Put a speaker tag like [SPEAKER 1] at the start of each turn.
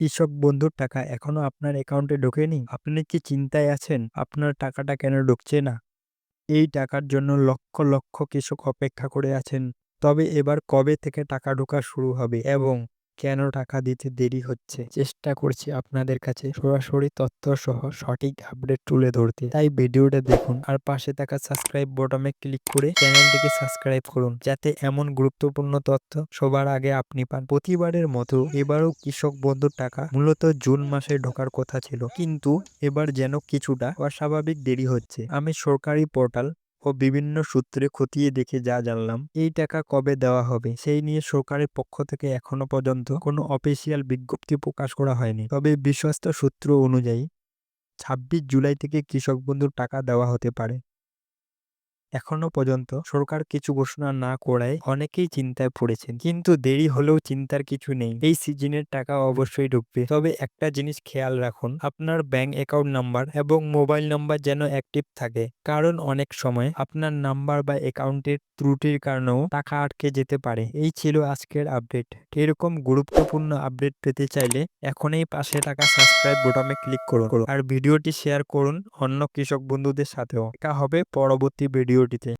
[SPEAKER 1] কৃষক বন্ধুর টাকা এখনও আপনার অ্যাকাউন্টে ঢোকেনি? আপনি কি চিন্তায় আছেন? আপনার টাকাটা কেন ঢুকছে না? এই টাকার জন্য লক্ষ লক্ষ কৃষক অপেক্ষা করে আছেন। তবে এবার কবে থেকে টাকা ঢোকা শুরু হবে? এবং কেন টাকা দিতে দেরি হচ্ছে? চেষ্টা করছি আপনাদের কাছে সরাসরি তথ্য সহ সঠিক আপডেট তুলে ধরতে। তাই ভিডিওটা দেখুন আর পাশে থাকা সাবস্ক্রাইব বটমে ক্লিক করে চ্যানেলটিকে সাবস্ক্রাইব করুন, যাতে এমন গুরুত্বপূর্ণ তথ্য সবার আগে আপনি পান। প্রতিবারের মতো এবারও কৃষক বন্ধুর টাকা মূলত জুন মাসে ঢোকার কথা ছিল। কিন্তু এবার যেন কিছুটা অস্বাভাবিক দেরি হচ্ছে। আমি সরকারি পোর্টাল ও বিভিন্ন সূত্রে খতিয়ে দেখে যা জানলাম, এই টাকা কবে দেওয়া হবে, সেই নিয়ে সরকারের পক্ষ থেকে এখনও পর্যন্ত কোনো অফিসিয়াল বিজ্ঞপ্তি প্রকাশ করা হয়নি। তবে বিশ্বস্ত সূত্র অনুযায়ী, ছাব্বিশ জুলাই থেকে কৃষক বন্ধুর টাকা দেওয়া হতে পারে। এখনও পর্যন্ত সরকার কিছু ঘোষণা না করায় অনেকেই চিন্তায় পড়েছেন। কিন্তু দেরি হলেও চিন্তার কিছু নেই। এই সিজনের টাকা অবশ্যই ঢুকবে। তবে একটা জিনিস খেয়াল রাখুন, আপনার ব্যাংক অ্যাকাউন্ট নাম্বার এবং মোবাইল নাম্বার যেন অ্যাক্টিভ থাকে। কারণ অনেক সময় আপনার নাম্বার বা অ্যাকাউন্টের ত্রুটির কারণেও টাকা আটকে যেতে পারে। এই ছিল আজকের আপডেট। এরকম গুরুত্বপূর্ণ আপডেট পেতে চাইলে এখনই পাশে টাকা সাবস্ক্রাইব বোটামে ক্লিক করুন। আর ভিডিওটি শেয়ার করুন অন্য কৃষক বন্ধুদের সাথেও। দেখা হবে পরবর্তী ভিডিওটিতে